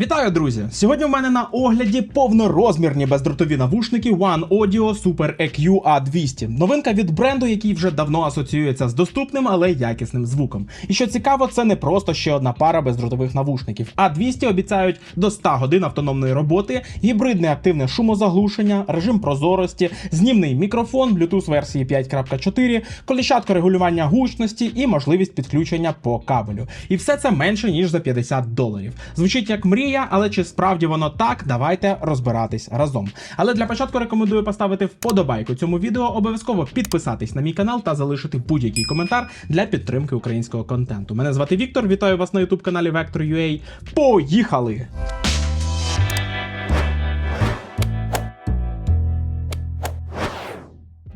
Вітаю, друзі! Сьогодні в мене на огляді повнорозмірні бездротові навушники One Audio Super EQ A200. Новинка від бренду, який вже давно асоціюється з доступним, але якісним звуком. І що цікаво, це не просто ще одна пара бездротових навушників. A200 обіцяють до 100 годин автономної роботи, гібридне активне шумозаглушення, режим прозорості, знімний мікрофон, Bluetooth версії 5.4, коліщатко регулювання гучності і можливість підключення по кабелю. І все це менше ніж за 50 доларів. Звучить як мрія, але чи справді воно так? Давайте розбиратись разом. Але для початку рекомендую поставити вподобайку цьому відео, обов'язково підписатись на мій канал та залишити будь-який коментар для підтримки українського контенту. Мене звати Віктор. Вітаю вас на youtube каналі Vector.ua. Поїхали!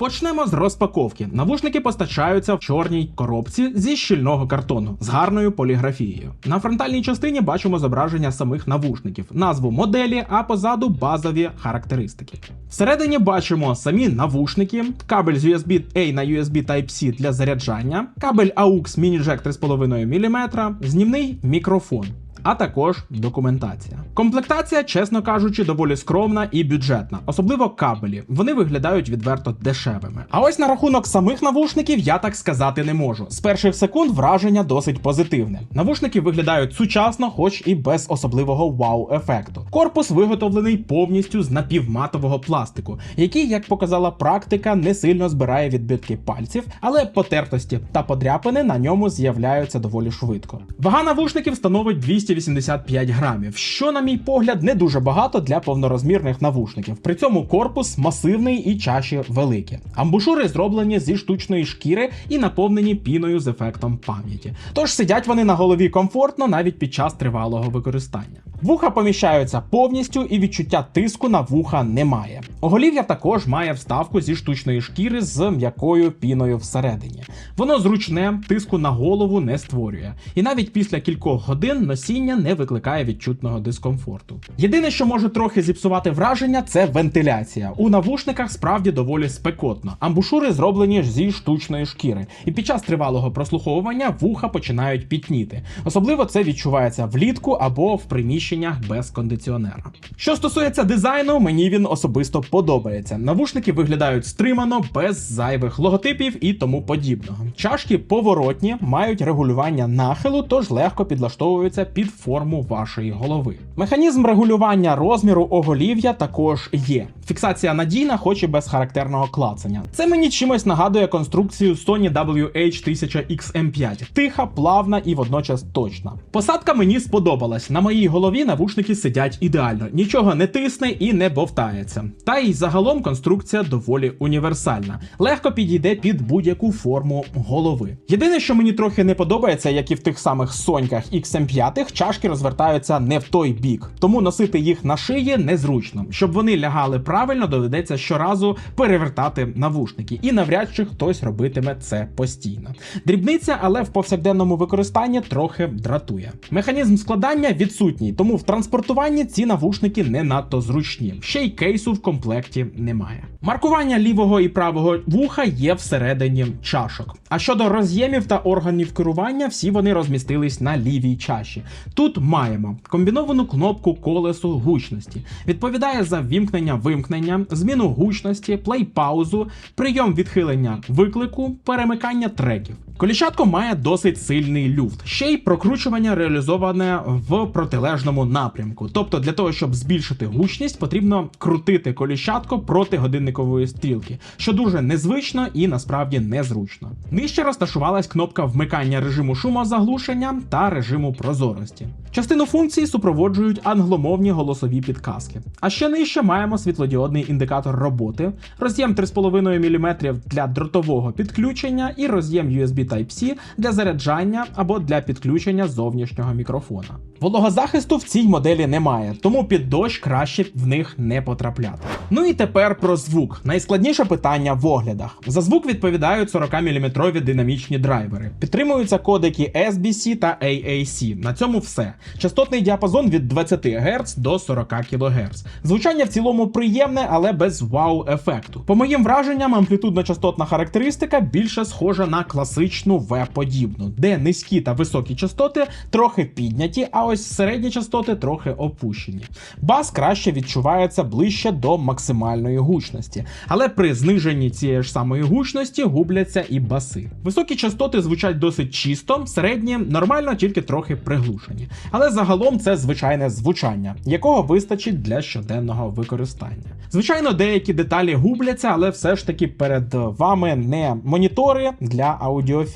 Почнемо з розпаковки. Навушники постачаються в чорній коробці зі щільного картону з гарною поліграфією. На фронтальній частині бачимо зображення самих навушників, назву моделі, а позаду базові характеристики. Всередині бачимо самі навушники, кабель з USB A на USB Type-C для заряджання, кабель AUX Mini Jack 3,5 мм, знімний мікрофон а також документація. Комплектація, чесно кажучи, доволі скромна і бюджетна, особливо кабелі. Вони виглядають відверто дешевими. А ось на рахунок самих навушників я так сказати не можу. З перших секунд враження досить позитивне. Навушники виглядають сучасно, хоч і без особливого вау-ефекту. Корпус виготовлений повністю з напівматового пластику, який, як показала практика, не сильно збирає відбитки пальців, але потертості та подряпини на ньому з'являються доволі швидко. Вага навушників становить 200 285 грамів, що, на мій погляд, не дуже багато для повнорозмірних навушників. При цьому корпус масивний і чаші великі. Амбушури зроблені зі штучної шкіри і наповнені піною з ефектом пам'яті. Тож сидять вони на голові комфортно навіть під час тривалого використання. Вуха поміщаються повністю і відчуття тиску на вуха немає. Оголів'я також має вставку зі штучної шкіри з м'якою піною всередині. Воно зручне, тиску на голову не створює. І навіть після кількох годин носіння не викликає відчутного дискомфорту. Єдине, що може трохи зіпсувати враження, це вентиляція. У навушниках справді доволі спекотно. Амбушури зроблені зі штучної шкіри, і під час тривалого прослуховування вуха починають пітніти. Особливо це відчувається влітку або в приміщенні приміщеннях без кондиціонера. Що стосується дизайну, мені він особисто подобається. Навушники виглядають стримано, без зайвих логотипів і тому подібного. Чашки поворотні, мають регулювання нахилу, тож легко підлаштовуються під форму вашої голови. Механізм регулювання розміру оголів'я також є. Фіксація надійна, хоч і без характерного клацання. Це мені чимось нагадує конструкцію Sony WH-1000XM5. Тиха, плавна і водночас точна. Посадка мені сподобалась. На моїй голові навушники сидять ідеально, нічого не тисне і не бовтається. Та й загалом конструкція доволі універсальна, легко підійде під будь-яку форму голови. Єдине, що мені трохи не подобається, як і в тих самих соньках XM5, чашки розвертаються не в той бік, тому носити їх на шиї незручно. Щоб вони лягали правильно, доведеться щоразу перевертати навушники, і навряд чи хтось робитиме це постійно. Дрібниця, але в повсякденному використанні трохи дратує. Механізм складання відсутній, тому в транспортуванні ці навушники не надто зручні. Ще й кейсу в комплекті немає. Маркування лівого і правого вуха є всередині чашок. А щодо роз'ємів та органів керування, всі вони розмістились на лівій чаші. Тут маємо комбіновану кнопку колесу гучності, відповідає за вімкнення вимкнення, зміну гучності, плей-паузу, прийом відхилення виклику, перемикання треків. Коліщатко має досить сильний люфт, ще й прокручування реалізоване в протилежному напрямку. Тобто, для того, щоб збільшити гучність, потрібно крутити коліщатко проти годинникової стрілки, що дуже незвично і насправді незручно. Нижче розташувалась кнопка вмикання режиму шумозаглушення та режиму прозорості. Частину функцій супроводжують англомовні голосові підказки. А ще нижче маємо світлодіодний індикатор роботи, роз'єм 3,5 мм для дротового підключення і роз'єм USB Type-C для заряджання або для підключення зовнішнього мікрофона. Вологозахисту в цій моделі немає, тому під дощ краще в них не потрапляти. Ну і тепер про звук. Найскладніше питання в оглядах. За звук відповідають 40-мм динамічні драйвери. Підтримуються кодеки SBC та AAC. На цьому все. Частотний діапазон від 20 Гц до 40 кГц. Звучання в цілому приємне, але без вау-ефекту. По моїм враженням, амплітудно-частотна характеристика більше схожа на класичну класичну В-подібну, де низькі та високі частоти трохи підняті, а ось середні частоти трохи опущені. Бас краще відчувається ближче до максимальної гучності, але при зниженні цієї ж самої гучності губляться і баси. Високі частоти звучать досить чисто, середні нормально, тільки трохи приглушені. Але загалом це звичайне звучання, якого вистачить для щоденного використання. Звичайно, деякі деталі губляться, але все ж таки перед вами не монітори для аудіофілів.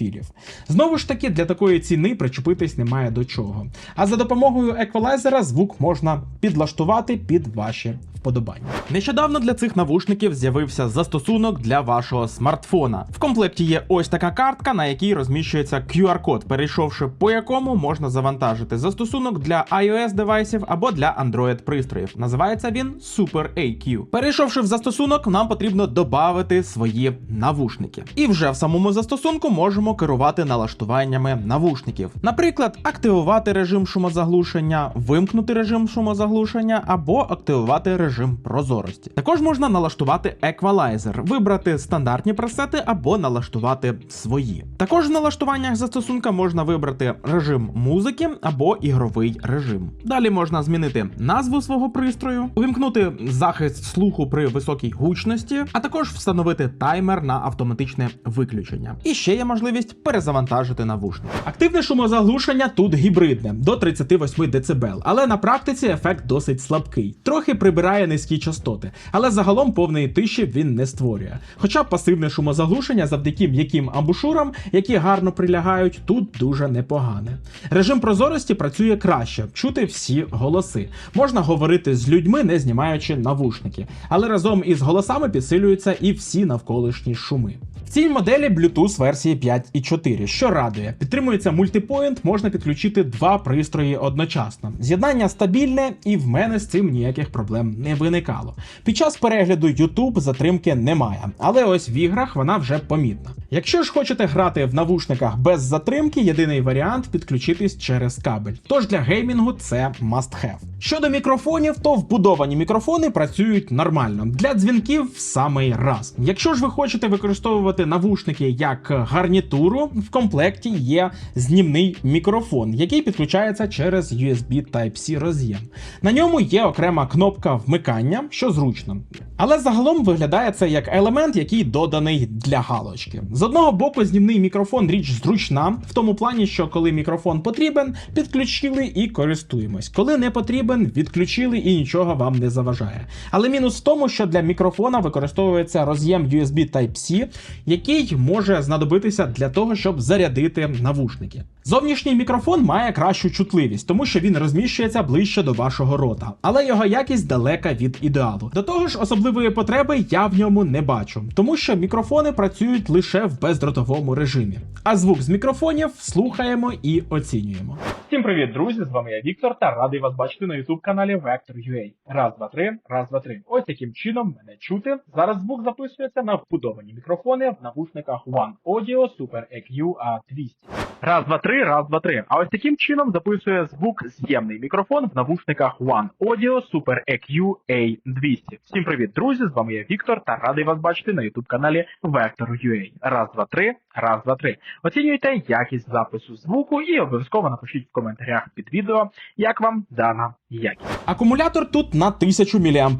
Знову ж таки, для такої ціни причепитись немає до чого. А за допомогою еквалайзера звук можна підлаштувати під ваші вподобання. Нещодавно для цих навушників з'явився застосунок для вашого смартфона. В комплекті є ось така картка, на якій розміщується QR-код, перейшовши по якому можна завантажити застосунок для iOS девайсів або для Android пристроїв. Називається він Super AQ. Перейшовши в застосунок, нам потрібно додати свої навушники. І вже в самому застосунку можемо керувати налаштуваннями навушників. Наприклад, активувати режим шумозаглушення, вимкнути режим шумозаглушення або активувати режим прозорості. Також можна налаштувати еквалайзер, вибрати стандартні пресети або налаштувати свої. Також в налаштуваннях застосунка можна вибрати режим музики або ігровий режим. Далі можна змінити назву свого пристрою, увімкнути захист слуху при високій гучності, а також встановити таймер на автоматичне виключення. І ще є можливість перезавантажити навушник. Активне шумозаглушення тут гібридне до 38 дБ, але на практиці ефект досить слабкий. Трохи прибирає низькі частоти, але загалом повної тиші він не створює. Хоча пасивне шумозаглушення завдяки м'яким амбушурам, які гарно прилягають, тут дуже непогане. Режим прозорості працює краще, чути всі голоси. Можна говорити з людьми, не знімаючи навушники, але разом із голосами підсилюються і всі навколишні шуми. В цій моделі Bluetooth версії 5.4, що радує, підтримується мультипоінт, можна підключити два пристрої одночасно. З'єднання стабільне, і в мене з цим ніяких проблем не виникало. Під час перегляду YouTube затримки немає, але ось в іграх вона вже помітна. Якщо ж хочете грати в навушниках без затримки, єдиний варіант підключитись через кабель. Тож для геймінгу це must have. Щодо мікрофонів, то вбудовані мікрофони працюють нормально. Для дзвінків в самий раз. Якщо ж ви хочете використовувати навушники як гарнітуру, в комплекті є знімний мікрофон, який підключається через USB Type-C роз'єм. На ньому є окрема кнопка вмикання, що зручно. Але загалом виглядає це як елемент, який доданий для галочки. Одного боку, знімний мікрофон річ зручна, в тому плані, що коли мікрофон потрібен, підключили і користуємось. Коли не потрібен, відключили і нічого вам не заважає. Але мінус в тому, що для мікрофона використовується роз'єм USB Type-C, який може знадобитися для того, щоб зарядити навушники. Зовнішній мікрофон має кращу чутливість, тому що він розміщується ближче до вашого рота, але його якість далека від ідеалу. До того ж, особливої потреби я в ньому не бачу, тому що мікрофони працюють лише в бездротовому режимі. А звук з мікрофонів слухаємо і оцінюємо. Всім привіт, друзі! З вами я Віктор та радий вас бачити на youtube каналі Vector.ua. Раз, два, три, раз, два, три. Ось таким чином мене чути. Зараз звук записується на вбудовані мікрофони в навушниках One Audio Super EQ A200. Раз, два, три, раз, два, три. А ось таким чином записує звук з'ємний мікрофон в навушниках One Audio Super EQ A200. Всім привіт, друзі! З вами я Віктор та радий вас бачити на youtube каналі Vector.ua. Раз, два, три, раз, два, три. Оцінюйте якість запису звуку і обов'язково напишіть в коментарях під відео, як вам дана якість. Акумулятор тут на 1000 мАч.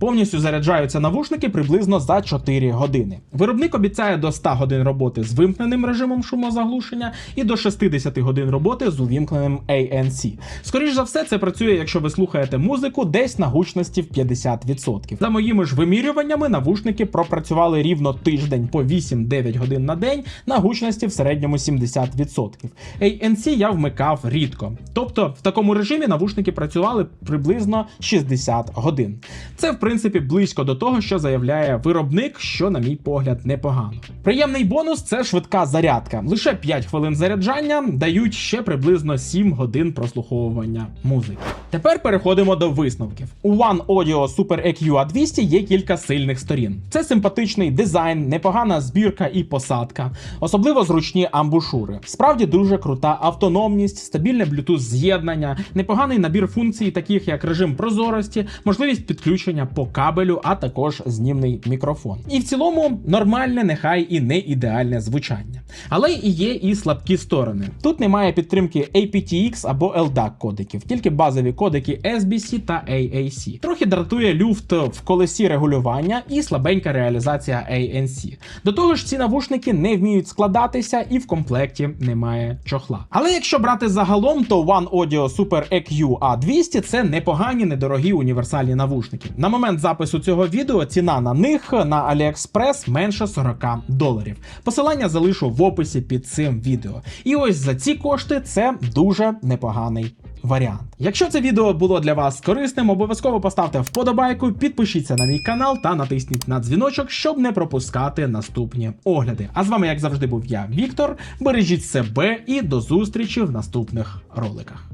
Повністю заряджаються навушники приблизно за 4 години. Виробник обіцяє до 100 годин роботи з вимкненим режимом шумозаглушення і до 60 годин роботи з увімкненим ANC. Скоріш за все, це працює, якщо ви слухаєте музику десь на гучності в 50%. За моїми ж вимірюваннями, навушники пропрацювали рівно тиждень по 8-9 годин на день на гучності в середньому 70%. ANC я вмикав рідко. Тобто в такому режимі навушники працювали приблизно 60 годин. Це в принципі близько до того, що заявляє виробник, що, на мій погляд, непогано. Приємний бонус це швидка зарядка. Лише 5 хвилин заряджання дають ще приблизно 7 годин прослуховування музики. Тепер переходимо до висновків. У One Audio Super EQ A200 A200 є кілька сильних сторін. Це симпатичний дизайн, непогана збірка і посадка, особливо зручні амбушури. Справді дуже крута автономність, стабільне Bluetooth з'єднання, непоганий набір функцій, таких як режим прозорості, можливість підключення по кабелю, а також знімний мікрофон. І в цілому нормальне, нехай і не ідеальне звучання. Але і є і слабкі сторони. Тут немає підтримки aptX або LDAC кодиків, тільки базові кодики SBC та AAC. Трохи дратує люфт в колесі регулювання і слабенька реалізація ANC. До того ж, ці навушники не вміють складатися і в комплекті немає чохла. Але якщо брати загалом, то One Audio Super EQ A200 це непогані, недорогі універсальні навушники. На момент запису цього відео ціна на них на AliExpress менше 40 доларів. Посилання залишу в описі під цим відео. І ось за ці кошти це дуже непоганий варіант. Якщо це відео було для вас корисним, обов'язково поставте вподобайку, підпишіться на мій канал та натисніть на дзвіночок, щоб не пропускати наступні огляди. А з вами, як завжди, був я, Віктор. Бережіть себе і до зустрічі в наступних роликах.